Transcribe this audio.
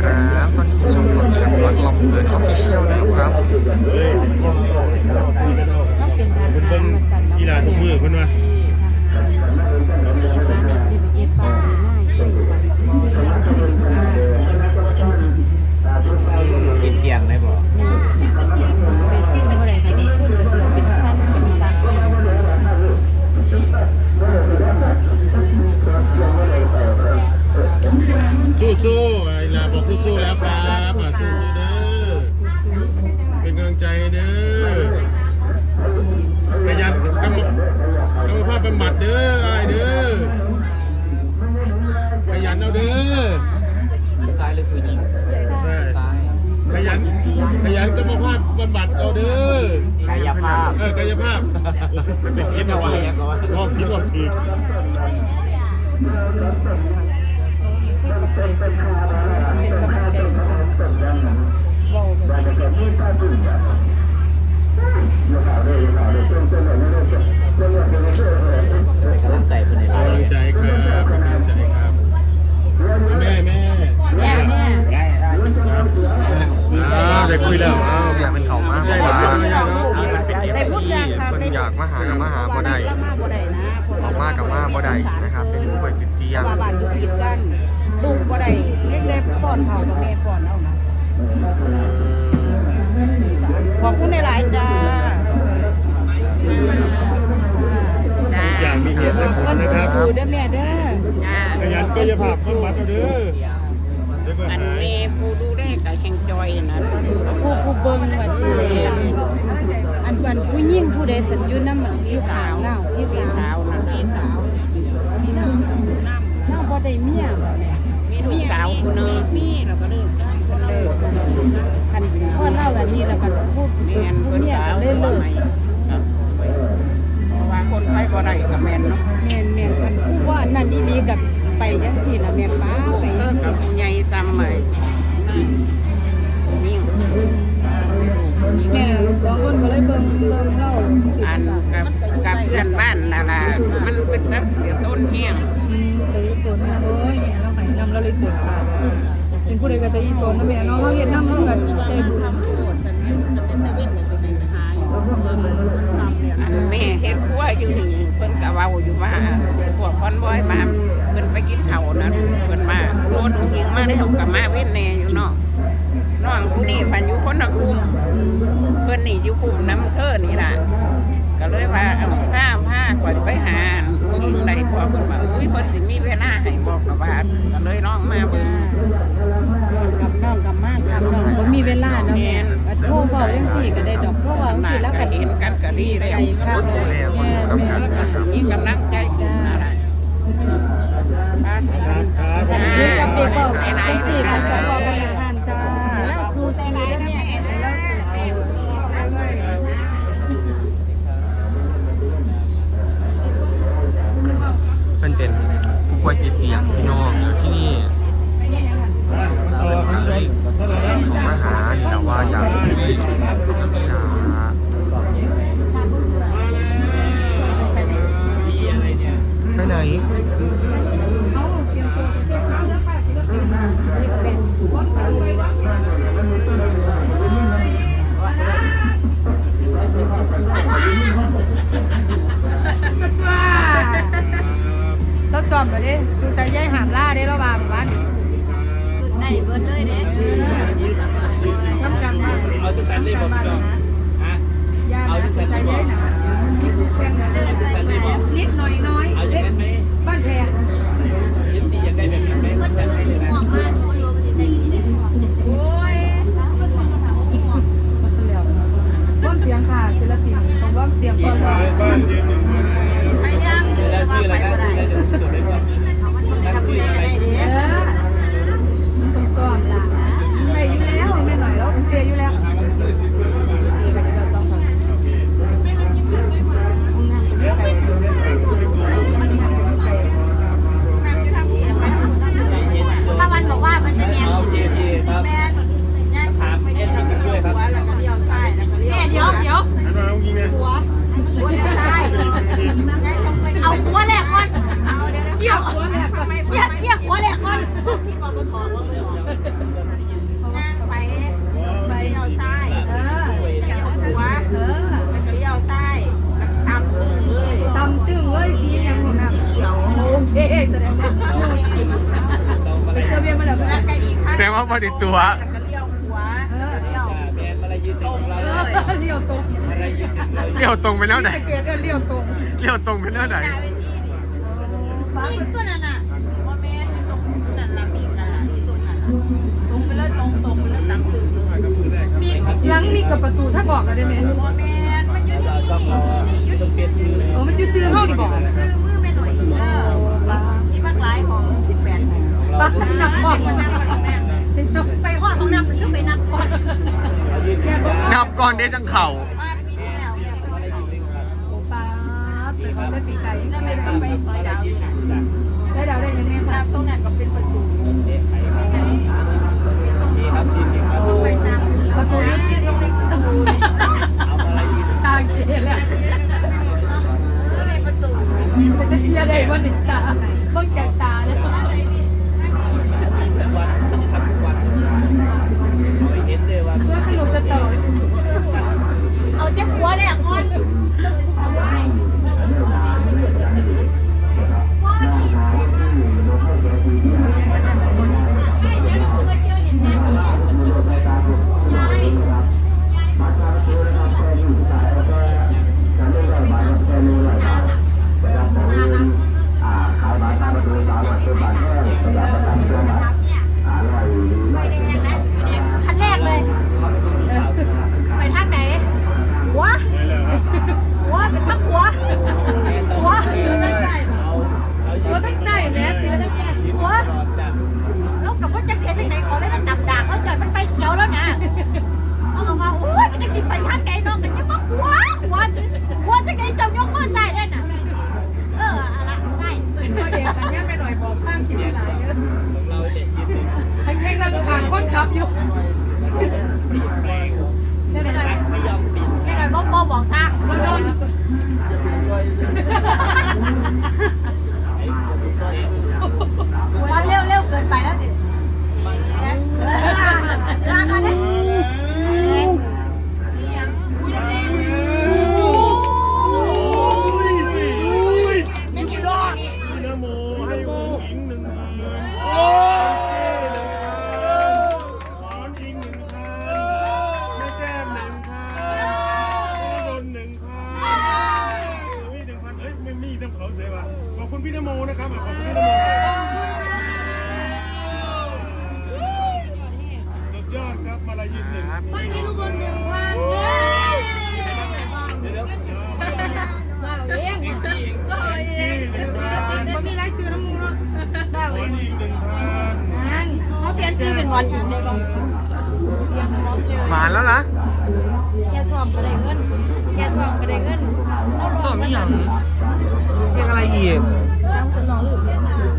ครับตอนนี้ช่องกดรักลำเกินออฟฟิเชียลนะครับต้องเป็นการเบิ่งกีฬาทุกมือเพิ่นว่า ขยันกาบำบัดเอาเด้อกายภาพเออกายภาพเป็นเอฟจะว่าทีองก่อนรอบคิดรอบทีเป็นกำลังใจบอกแบบ เป็นกำลังใจเพิ่นใน เป็น เรา กำลังใจครับเป็นกำลังใจครับแม่แม่ แม่แม่ ได้ได้ อ้าวได้คุยแล้วอ้าว อยากเป็นเขามาก ใจ เพราะ ห ว่า วานเลยเนาะ เป็น เอฟซีเพิ่นอยากมาหากับมาหาบ่ได้ละมาบ่ได้นะคนออกมากับมาบ่ได้นะครับ เป็นผู้ป่วยติดเตียงว่าบ้านอยู่ผิดกันลูกบ่ได้เลี้ยงแต่ป้อนเผากับแม่ป้อนเอานะขอบคุณหลายๆจ้าอย่างมีเหตุและผลนะครับสู้เด้อแม่เด้อจ้าขยันกายภาพบำบัดเอาเด้อเดี๋ยวก็ อันนี้ผู้ดูแลกับแห่งจอยนะผู้ผู้เบิ่งวันอันวันผู้หญิงผู้ใดสัญญุนำมันพี่สาวเนาพี่พี่สาวนะพี่สาวพี่สาวน้ำเนาบ่ได้เมียมีลูกสาวคนนึงมีแล้วก็เลิกกันคนละเลิกคันพ่อเล่ากันนี่แล้วก็พูดแม่นผู้เพิ่นเมียสาวเลิก ครับเพราะว่าคนไปบ่ได้กับแม่นเนาะแม่นแม่นคันผู้ว่านั่นอีหลีกับไปจังซี่ล่ะแม่ป้าลูกไปเลิกกับผู้ใหญ่ซ้ำใหม่นี่นี่แม่สองคนก็เลยเบิ่งเบิ่งเล่าสิอันกับกับเพื่อนบ้านนั่นล่ะมันเป็นต้นเดี๋ยวต้นแห้งอืมแต่อีตัวแม่โอ้ยแม่เราให้นำเราเลยตื่นสายเป็นผู้ใดก็จะอีตัวนะแม่เนาะเขาเฮ็ดนำเฮากันได้บุญทำโทษกันแม่จะเป็นตะเว้นก็สิให้ไปหาอยู่ เพราะว่ามันนี่ยอันแม่เฮ็ดครัวอยู่นี่เพิ่นก็เว้าอยู่ว่าพวกคอนบอยมาเพิ่นไปกินข้าวนะเพิ่นมาโดนหญิงมาได้เฮาก็มาเว้นแน่อยู่เนาะน้องผู้นี้พันอยู่คนละคุมเพิ่นนี่อยู่คุมน้ำเธอนี่ล่ะก็เลยว่าเอาผ้าผ้าข่อยไปหาอุ้งอิงได้พอเพิ่นว่าอุ้ยเพิ่นสิมีเวลาให้บอกกับว่าก็เลยน้องมาเบิ่งกับน้องกับมากครับน้อง ก็โทรเว้าจังสี่ก็ได้ดอกเพรเว้าจังน่าซี่แล้วก็เห็นกันก็ดีแล้วใจครับดูแลคนอยู่น้ำกันก็สิมีกำลังใจกันอะไรบ้านครับครับแต่อยู่กับเด็กเว้าไหนจังๆซี่ที่ก็เขาจะจะบอกกกักันนอาหารจ้าแล้วสู้ๆเด้อแม่ อมแล้วเด้สูสายใยหามล่าเด้เราว่าบ้านได้เบิดเลยเด้ทำกันบ้านเอาจังสันนี่บ่พี่น้องฮะยานะสูสายใยนะนี่คือแค่นั้นนิดหน่อยน้อย เอาอย่างนั้นไหม บ้านแพง เห็นดีอยากได้แบบนั้นไหมจัดให้เลยนะ โอ้ย ร่วมเสียงค่ะศิลปินของร่วมเสียงก่อนว่า บ้านยืนหนึ่ง พยายามอยู่ แล้ว แต่ ชื่ออะไร ว่า นะ ไป ชื่ออะไร บ่ เดี๋ยวจดไว้ก่อนตั้งชื่ออะไร เออมันต้องซ้อมล่ะได้อยู่แล้วไม่หน่อยแล้วเปลี่ยนอยู่แล้วนี่ก็จะซ้อมกันเยอะไป ถ้ามันบอกว่ามันจะแนม โอเคโอเคครับ แม่นย่างไปเดินทางเลี้ยวขวาแล้วก็เลี้ยวซ้ายแล้วก็เลี้ยว แม่เดี๋ยวเดี๋ยว หันมาอุ้งยิงเนี่ย หัว หัวเลี้ยวซ้ายย่างตรงไป เอาหัวแหลกก่อน เอาเดี๋ยว เกี่ยวหัวแหลกก่อนเกี่ยวเกี่ยวหัวแหลกก่อน พี่บอกบ่ถอดว่าบ่ถอด ว่าบริตัว แล้วก็เลี้ยวขวาแล้วก็เลี้ยวแมนมาลายืนหนึ่งงเราเลยเลี้ยวตรงมาลายืนหนึ่งเราเลี้ยวตรงไปแล้วไหนสะเกตเลี้ยวตรงเลี้ยวตรงไปแล้วไหนนี่ตัวนั้นน่ะว่าแม่นตรงนั้นล่ะมีนั่นล่ะตรงนั้นล่ะตรงไปเลยตรงตรงไปเลยตามตึกเลยมีหลังมีกับประตูถ้าบอกเราได้ไหมว่าแม่นมันอยู่นี่ต้องรอต้องเปลี่ยนชื่อเลยโอ้มันจะซื้อห้องดีบอกซื้อมือแม่หน่อยเออนี่บักหลายของ18ของปะหนักบอกมันนั่งมันนั่ง น้ำมันก็ไปนักก่อนแกบอกว่านับก่อนเดจังเข่ามาปีที่แล้วเนี่ยก็ไปโอป้าไปขอได้ปีไก่นั่นเป็นก็ไปซอยดาวอยู่น่ะใช้ดาวได้ยังไงคะน้ำตรงนั้นก็เป็นประตูนี่ครับทีมหนึ่งครับไปตามประตูนี้ พอเด็กขันย่าไปหน่อยบอกข้ามคิดหลายเยอะของเราเด็กยืนหนึ่งทั้งแข่งนั่งขางคนขับอยู่เปลี่ยนแปลงไม่หน่อยไม่ยอมปิดไม่หน่อยบอกบอกทางมันโดนวันเร็ว ยินหนึ่งไปที่ลูกบอลหนึ่งพันเย้บ้าเลี้ยงจี้หนึ่งพันผมมีรายซื้อน้ำมูเนาะบ้าขอเลี้ยงนอีกหนึ่งพันนั่นเขาเปลี่ยนชื่อเป็นวันอีกได้บ้างมาแล้วนะแค่ซ้อมก็ได้เงินแค่ซ้อมก็ได้เงินสอบนี่หยังเพลงอะไรอีกตามสนองหรือไม่ใช่